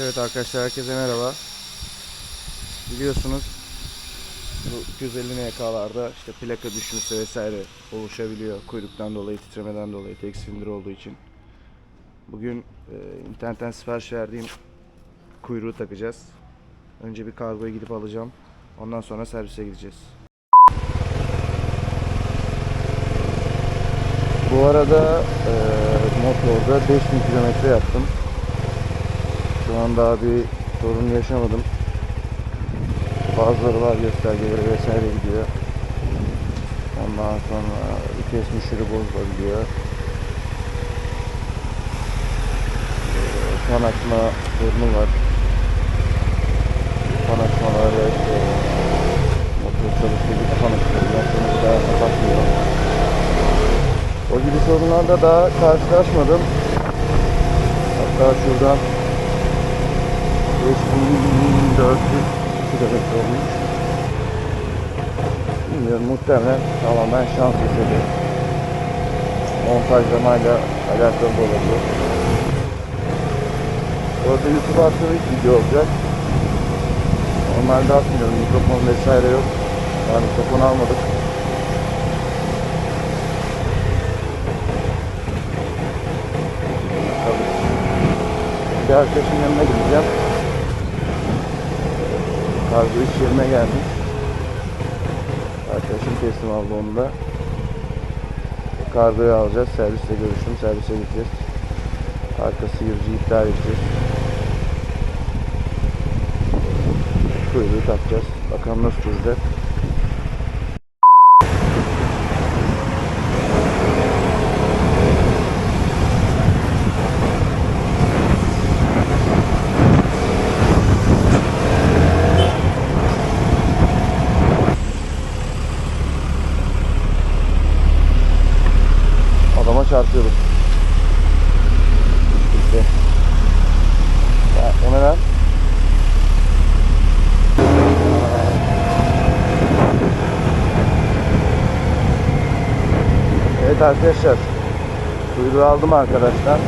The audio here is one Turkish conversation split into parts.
Evet arkadaşlar herkese merhaba. Biliyorsunuz bu 250 NK'larda işte plaka düşmesi vesaire oluşabiliyor kuyruktan dolayı, titremeden dolayı, tek silindir olduğu için. Bugün e, internetten sipariş verdiğim kuyruğu takacağız. Önce bir kargoya gidip alacağım. Ondan sonra servise gideceğiz. Bu arada e, motorda 5000 kilometre yaptım. Şu an daha bir sorun yaşamadım. Bazıları var göstergeleri vesaire gidiyor. Ondan sonra vites müşürü bozulabiliyor. Ee, Fan açma sorunu var. Fan açmaları işte motor bir fan açıyor. Ondan sonra daha kapatmıyor. O gibi sorunlarla daha karşılaşmadım. Hatta şuradan 5400 kilometre olmuş. Bilmiyorum muhtemelen tamamen şans eseri. Montajlamayla alakalı olabilir. Orada YouTube attığım ilk video olacak. Normalde atmıyorum. Mikrofon vesaire yok. Yani mikrofon almadık. Bir arkadaşın yanına gideceğim. Kargo iş yerine gelmiş. Arkadaşım teslim aldı onu da. Kargoyu alacağız. Serviste görüştüm. Servise gideceğiz. Arka sıyırıcı iptal edeceğiz. Kuyruğu takacağız. Bakalım nasıl çözecek. Adama çarpıyoruz. İşte. Ya, o ne lan? Evet arkadaşlar. Kuyruğu aldım arkadaşlar.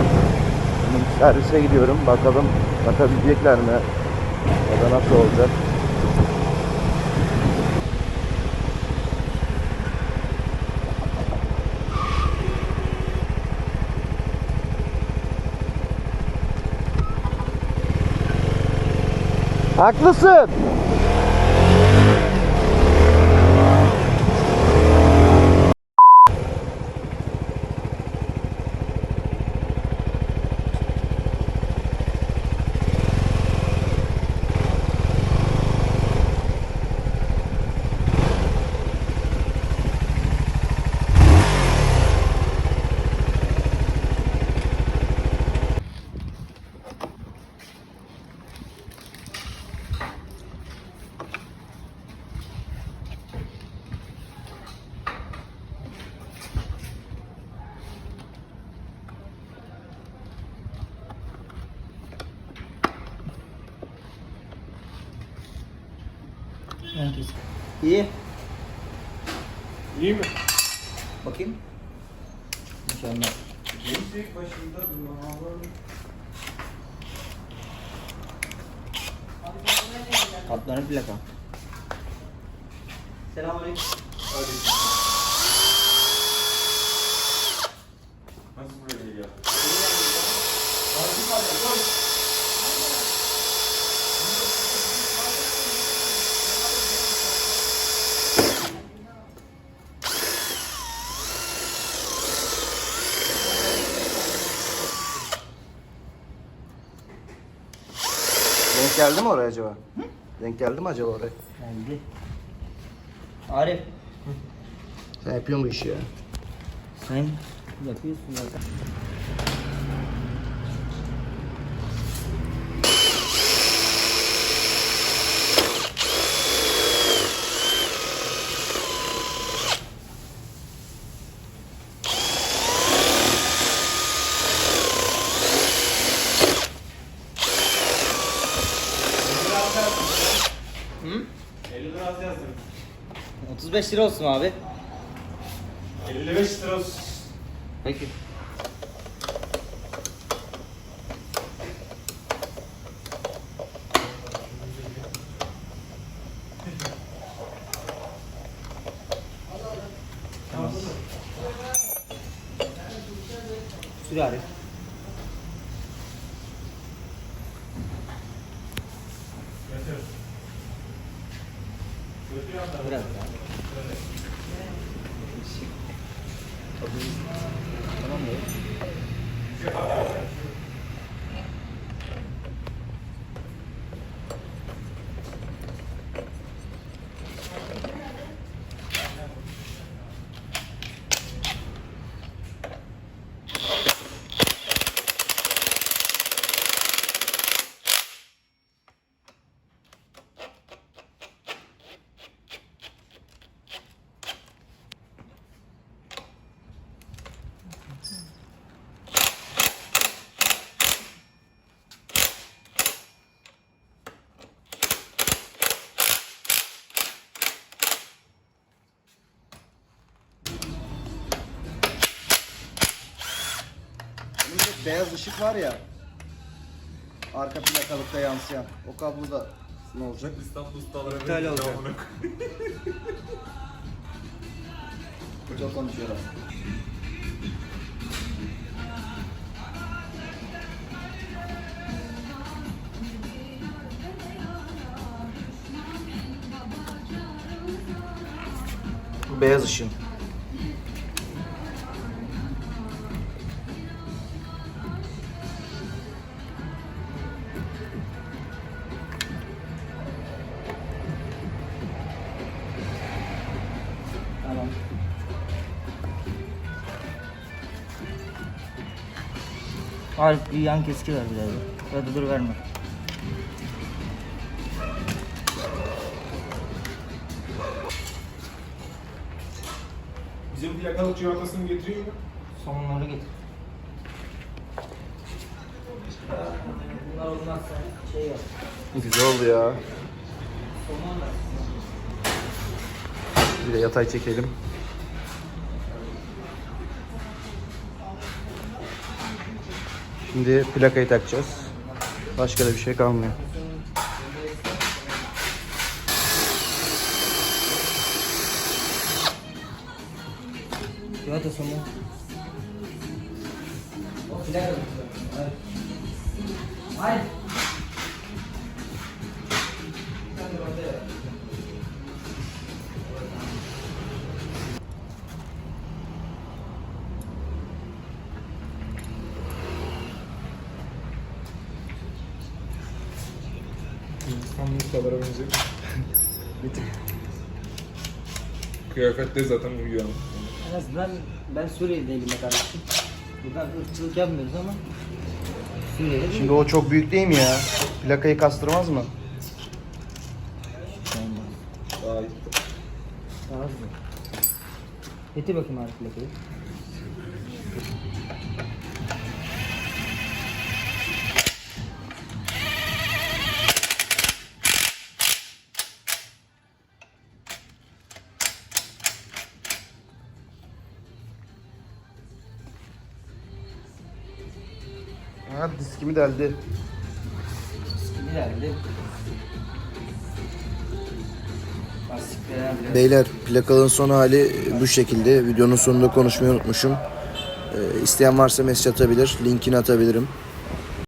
Şimdi servise gidiyorum. Bakalım takabilecekler mi? Ya da nasıl olacak? Haklısın. İyi. İyi mi? Bakayım. Mükemmel. Yüksek başında duran Katlanır plaka. Selamünaleyküm. Nasıl böyle ya? Denk geldi mi oraya acaba? Denk geldi mi acaba oraya? Geldi. Arif. Sen yapıyorsun bu işi ya. Sen yapıyorsun zaten. Hı? 50 lira az yazdım. 35 lira olsun abi. 55 lira olsun. Peki. Sürü arayın. Biraz daha. Tamam mı? Bunun bir beyaz ışık var ya. Arka plakalıkta yansıyan. O kablo da ne olacak? İstanbul ustaları İptal olacak. Çok konuşuyorlar. Bu beyaz ışın. Arif bir yan keski ver biraz. da. Ya da dur verme. Bizim plakalık cıvatasını getiriyor mu? Somonları getir. Bunlar olmazsa şey yap. Güzel oldu ya. Da. Bir de yatay çekelim. Şimdi plakayı takacağız. Başka da bir şey kalmıyor. Civata somon. Plaka. Hayır. İstanbul ustalara benziyor. Kıyafette zaten uyuyor. En azından ben Suriye değilim kardeşim. Buradan ırkçılık yapmıyoruz ama Suriye'de değil. Şimdi o çok büyük değil mi ya? Plakayı kastırmaz mı? Daha iyi. Daha hızlı. Getir bakayım Arif plakayı. Ha diskimi deldi. Lastikler biraz. Beyler plakalığın son hali bu şekilde. Videonun sonunda konuşmayı unutmuşum. Ee, isteyen varsa mesaj atabilir. Linkini atabilirim.